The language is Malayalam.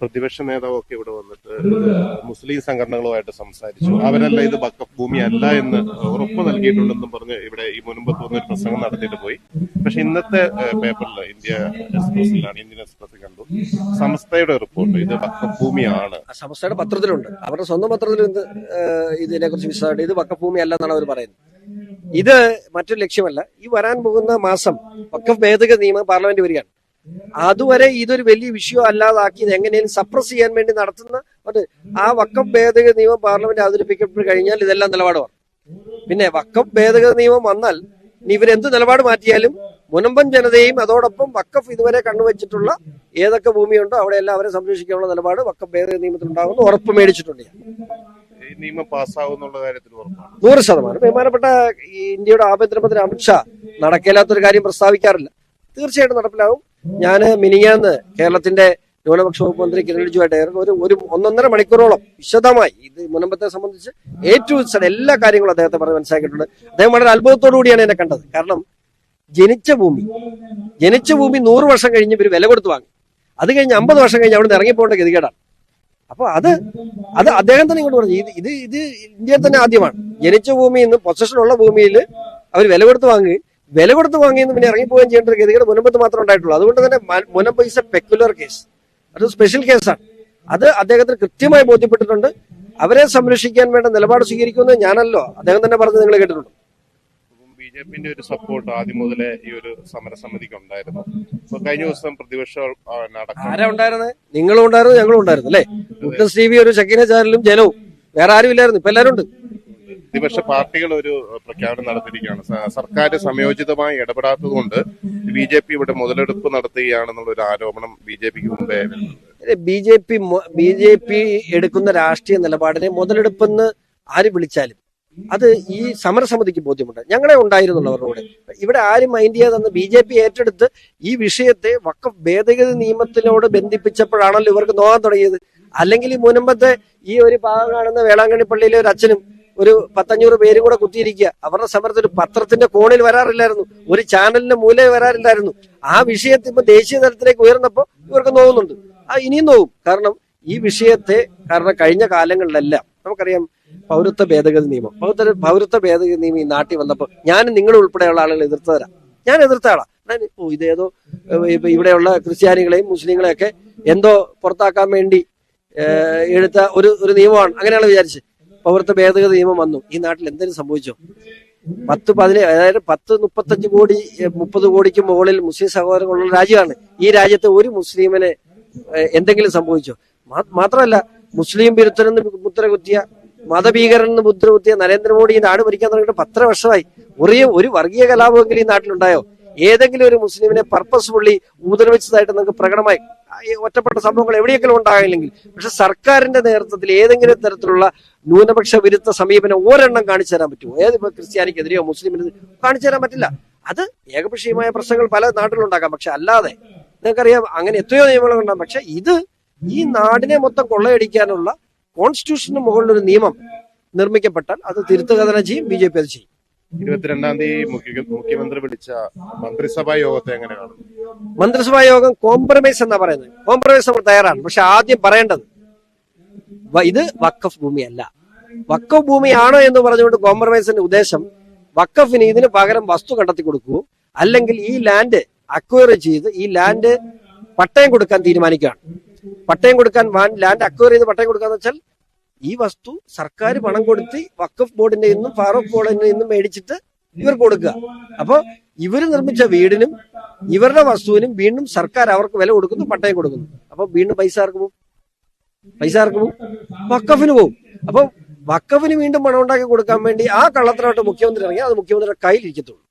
പ്രതിപക്ഷ നേതാവൊക്കെ ഇവിടെ വന്നിട്ട് മുസ്ലിം സംഘടനകളുമായിട്ട് സംസാരിച്ചു. അവരല്ല ഇത് വക്കഫ് ഭൂമി അല്ല എന്ന് ഉറപ്പ് നൽകിയിട്ടുണ്ടെന്നും പറഞ്ഞ് ഇവിടെ ഈ മുൻപത്ത് വന്നൊരു പ്രസംഗം നടത്തിയിട്ട് പോയി. പക്ഷെ ഇന്നത്തെ പേപ്പറിൽ ഇന്ത്യ എക്സ്പ്രസിലാണ് ഇന്ത്യൻ എക്സ്പ്രസ് കണ്ടു. സംസ്ഥയുടെ റിപ്പോർട്ട് ഇത് വക്കഫ് ഭൂമിയാണ്. ആ സംസ്ഥയുടെ പത്രത്തിലുണ്ട്. അവരുടെ സ്വന്തം പത്രത്തിൽ ഇത് ഇതിനെ കുറിച്ച് വിശദമായിട്ട് ഇത് വക്കഭൂമി അല്ല എന്നാണ് അവർ പറയുന്നത്. ഇത് മറ്റൊരു ലക്ഷ്യമല്ല. ഈ വരാൻ പോകുന്ന മാസം വക്കഫ് ഭേദഗതി നിയമം പാർലമെന്റ് വരികയാണ്. അതുവരെ ഇതൊരു വലിയ വിഷയം അല്ലാതാക്കി ഇത് എങ്ങനെയും സപ്രസ് ചെയ്യാൻ വേണ്ടി നടത്തുന്ന ആ വക്കം ഭേദഗതി നിയമം പാർലമെന്റ് അവതരിപ്പിക്കപ്പെട്ട് കഴിഞ്ഞാൽ ഇതെല്ലാം നിലപാട് മാറും. പിന്നെ വക്കം ഭേദഗതി നിയമം വന്നാൽ ഇനി ഇവരെന്ത് നിലപാട് മാറ്റിയാലും മുനമ്പൻ ജനതയും അതോടൊപ്പം വക്കഫ് ഇതുവരെ കണ്ണുവച്ചിട്ടുള്ള ഏതൊക്കെ ഭൂമിയുണ്ടോ അവിടെ എല്ലാം അവരെ സംരക്ഷിക്കാനുള്ള നിലപാട് വക്കം ഭേദഗതി നിയമത്തിൽ ഉണ്ടാകുമെന്ന് ഉറപ്പ് മേടിച്ചിട്ടുണ്ട് ഞാൻ. ഈ നിയമം പാസ്സാവുന്നുള്ള കാര്യത്തിൽ നൂറ് ശതമാനം. ബഹുമാനപ്പെട്ട ഇന്ത്യയുടെ ആഭ്യന്തരമന്ത്രി അമിത്ഷാ നടക്കില്ലാത്തൊരു കാര്യം പ്രസ്താവിക്കാറില്ല. തീർച്ചയായിട്ടും നടപ്പിലാവും ഞാൻ മിനിയാന്ന് കേരളത്തിന്റെ ന്യൂനപക്ഷ വകുപ്പ് മന്ത്രി കിരൺ റിജുവായിട്ട് ഒരു ഒരു ഒന്നൊന്നര മണിക്കൂറോളം വിശദമായി ഇത് മുനമ്പത്തെ സംബന്ധിച്ച് ഏറ്റവും എല്ലാ കാര്യങ്ങളും അദ്ദേഹത്തെ പറഞ്ഞ് മനസ്സിലാക്കിയിട്ടുണ്ട്. അദ്ദേഹം വളരെ അത്ഭുതത്തോടു കൂടിയാണ് എന്നെ കണ്ടത്. കാരണം ജനിച്ച ഭൂമി ജനിച്ച ഭൂമി നൂറ് വർഷം കഴിഞ്ഞ് ഇവർ വില കൊടുത്ത് വാങ്ങി. അത് കഴിഞ്ഞ് അമ്പത് വർഷം കഴിഞ്ഞ് അവിടെ ഇറങ്ങിപ്പോകേണ്ട ഗതികേടാണ്. അപ്പൊ അത് അത് അദ്ദേഹം തന്നെ ഇങ്ങോട്ട് പറഞ്ഞു. ഇത് ഇത് ഇത് ഇന്ത്യയിൽ തന്നെ ആദ്യമാണ്. ജനിച്ച ഭൂമിയിൽ നിന്ന് പൊസഷൻ ഉള്ള ഭൂമിയിൽ അവർ വില കൊടുത്ത് വാങ്ങി വില കൊടുത്ത് വാങ്ങിയെന്ന് പിന്നെ ഇറങ്ങിപ്പോവുകയും ചെയ്യേണ്ട ഒരു ഗതികേട് മുനമ്പത്ത് മാത്രമേ ഉണ്ടായിട്ടുള്ളൂ. അതുകൊണ്ട് തന്നെ Munambam is a peculiar case അത് സ്പെഷ്യൽ കേസാണ് അത് അദ്ദേഹത്തിന് കൃത്യമായി ബോധ്യപ്പെട്ടിട്ടുണ്ട്. അവരെ സംരക്ഷിക്കാൻ വേണ്ട നിലപാട് സ്വീകരിക്കുമെന്ന് ഞാനല്ലോ അദ്ദേഹം തന്നെ പറഞ്ഞ് നിങ്ങൾ കേട്ടിട്ടുണ്ട്. ബി ജെ പിന്റെ ഒരു സപ്പോർട്ട് ആദ്യം മുതലേ ഈ ഒരു സമരസമിതിക്ക് ഉണ്ടായിരുന്നു. കഴിഞ്ഞ ദിവസം പ്രതിപക്ഷം ആരാ ഉണ്ടായിരുന്നത് നിങ്ങളും ഉണ്ടായിരുന്നു ഞങ്ങളും ഉണ്ടായിരുന്നു അല്ലേ? ഒരു ഷക്കീന ചാനലും ജലവും വേറെ ആരും ഇല്ലായിരുന്നു ഇപ്പൊ എല്ലാവരും ഉണ്ട് പ്രതിപക്ഷ പാർട്ടികൾ ഒരു പ്രഖ്യാപനം നടത്തിയിരിക്കുകയാണ്. സർക്കാർ സമയോചിതമായി ഇടപെടാത്തതുകൊണ്ട് ബി ജെ പി ഇവിടെ മുതലെടുപ്പ് നടത്തുകയാണെന്നുള്ള ഒരു ആരോപണം ബി ജെ പിക്ക് മുമ്പേ B J P B J P എടുക്കുന്ന രാഷ്ട്രീയ നിലപാടിനെ മുതലെടുപ്പെന്ന് ആര് വിളിച്ചാലും അത് ഈ സമരസമിതിക്ക് ബോധ്യമുണ്ട്. ഞങ്ങളെ ഉണ്ടായിരുന്നുള്ളൂ അവരുടെ കൂടെ. ഇവിടെ ആരും മൈൻഡ് ചെയ്യാതെന്ന് ബി ജെ പി ഏറ്റെടുത്ത് ഈ വിഷയത്തെ വക്ക ഭേദഗതി നിയമത്തിനോട് ബന്ധിപ്പിച്ചപ്പോഴാണല്ലോ ഇവർക്ക് നോക്കാൻ തുടങ്ങിയത്. അല്ലെങ്കിൽ ഈ മുൻപത്തെ ഈ ഒരു ഭാഗം കാണുന്ന വേളാങ്കണ്ണി പള്ളിയിലെ ഒരു അച്ഛനും ഒരു പത്തഞ്ഞൂറ് പേരും കൂടെ കുത്തിയിരിക്കുക. അവരുടെ സമരത്തിൽ ഒരു പത്രത്തിന്റെ കോണിൽ വരാറില്ലായിരുന്നു. ഒരു ചാനലിന്റെ മൂലയിൽ വരാറില്ലായിരുന്നു. ആ വിഷയത്തിൽ ഇപ്പൊ ദേശീയ തലത്തിലേക്ക് ഉയർന്നപ്പോൾ ഇവർക്ക് നോവുന്നുണ്ട്. ആ ഇനിയും നോവും. കാരണം ഈ വിഷയത്തെ കാരണം കഴിഞ്ഞ കാലങ്ങളിലെല്ലാം. നമുക്കറിയാം പൗരത്വ ഭേദഗതി നിയമം. പൗരത്വ പൗരത്വ ഭേദഗതി നിയമം ഈ നാട്ടിൽ വന്നപ്പോൾ ഞാൻ നിങ്ങൾ ഉൾപ്പെടെയുള്ള ആളുകൾ എതിർത്തവരാ ഞാൻ എതിർത്ത ആളാ. ഓ ഇതേതോ ഇപ്പൊ ഇവിടെയുള്ള ക്രിസ്ത്യാനികളെയും മുസ്ലിങ്ങളെയൊക്കെ എന്തോ പുറത്താക്കാൻ വേണ്ടി എടുത്ത ഒരു ഒരു നിയമമാണ്. അങ്ങനെയാണ് വിചാരിച്ച്. പൗരത്വ ഭേദഗതി നിയമം വന്നു. ഈ നാട്ടിൽ എന്തെങ്കിലും സംഭവിച്ചോ? പത്ത് പതിനേഴ് അതായത് പത്ത് മുപ്പത്തഞ്ച് കോടി മുപ്പത് കോടിക്ക് മുകളിൽ മുസ്ലിം സഹോദരങ്ങളുള്ള രാജ്യമാണ്. ഈ രാജ്യത്തെ ഒരു മുസ്ലിമിന് എന്തെങ്കിലും സംഭവിച്ചോ? മാത്രമല്ല മുസ്ലിം വിരുദ്ധനെന്ന് മുദ്ര കുത്തിയ മതഭീകരനെന്ന് മുദ്ര കുത്തിയ നരേന്ദ്രമോദി ഈ നാട് ഭരിക്കാൻ തുടങ്ങിയിട്ട് പത്തര വർഷമായി. ഒരു ഒരു വർഗീയ കലാപമെങ്കിലും ഈ നാട്ടിലുണ്ടായോ? ഏതെങ്കിലും ഒരു മുസ്ലിമിനെ പർപ്പസ് പുള്ളി ഉപദ്രവിച്ചതായിട്ട് നമുക്ക് പ്രകടമായി. ഒറ്റപ്പെട്ട സംഭവങ്ങൾ എവിടെയെങ്കിലും ഉണ്ടാകില്ലെങ്കിൽ പക്ഷെ സർക്കാരിന്റെ നേതൃത്വത്തിൽ ഏതെങ്കിലും തരത്തിലുള്ള ന്യൂനപക്ഷ വിരുദ്ധ സമീപനം ഒരെണ്ണം കാണിച്ചു തരാൻ പറ്റുമോ? ഏത് ഇപ്പൊ ക്രിസ്ത്യാനിക്കെതിരെയോ മുസ്ലിമിന് കാണിച്ചു തരാൻ പറ്റില്ല. അത് ഏകപക്ഷീയമായ പ്രശ്നങ്ങൾ പല നാട്ടിലുണ്ടാക്കാം പക്ഷെ അല്ലാതെ നിങ്ങൾക്കറിയാം അങ്ങനെ എത്രയോ നിയമങ്ങൾ ഉണ്ടാകും. പക്ഷെ ഇത് ഈ നാടിനെ മൊത്തം കൊള്ളയടിക്കാനുള്ള കോൺസ്റ്റിറ്റ്യൂഷന് മുകളിലൊരു നിയമം നിർമ്മിക്കപ്പെട്ടാൽ അത് തിരുത്തുക തന്നെ ചെയ്യും ബി ജെ പി അത് ചെയ്യും. ഇരുപത്തിരണ്ടാം തീയതി മുഖ്യമന്ത്രി വിളിച്ച മന്ത്രിസഭാ യോഗത്തെ എങ്ങനെ കാണും മന്ത്രിസഭാ യോഗം കോംപ്രമൈസ് എന്നാ പറയുന്നത്. കോംപ്രമൈസ് നമ്മൾ തയ്യാറാണ്. പക്ഷെ ആദ്യം പറയേണ്ടത് ഇത് വക്കഫ് ഭൂമിയല്ല വക്കഫ് ഭൂമിയാണോ എന്ന് പറഞ്ഞുകൊണ്ട് കോംപ്രമൈസിന്റെ ഉദ്ദേശം വക്കഫിന് ഇതിന് പകരം വസ്തു കണ്ടെത്തി കൊടുക്കൂ. അല്ലെങ്കിൽ ഈ ലാൻഡ് അക്വയർ ചെയ്ത് ഈ ലാൻഡ് പട്ടയം കൊടുക്കാൻ തീരുമാനിക്കുകയാണ്. പട്ടയം കൊടുക്കാൻ ലാൻഡ് അക്വയർ ചെയ്ത് പട്ടയം കൊടുക്കാന്ന് വെച്ചാൽ ഈ വസ്തു സർക്കാർ പണം കൊടുത്ത് വക്കഫ് ബോർഡിന്റെ നിന്നും ഫാറൂഖ് ബോർഡിന്റെ നിന്നും മേടിച്ചിട്ട് ഇവർ കൊടുക്കുക. അപ്പൊ ഇവർ നിർമ്മിച്ച വീടിനും ഇവരുടെ വസ്തുവിനും വീണ്ടും സർക്കാർ അവർക്ക് വില കൊടുക്കുന്നു പട്ടയം കൊടുക്കുന്നു. അപ്പൊ വീണ്ടും പൈസ ആർക്ക് പോകും? പൈസ ആർക്ക് പോകും? വക്കഫിന് പോകും. അപ്പൊ വക്കഫിന് വീണ്ടും പണം ഉണ്ടാക്കി കൊടുക്കാൻ വേണ്ടി ആ കള്ളത്തിലോട്ട് മുഖ്യമന്ത്രി ഇറങ്ങി അത് മുഖ്യമന്ത്രിയുടെ കയ്യിൽ ഇരിക്കത്തുള്ളൂ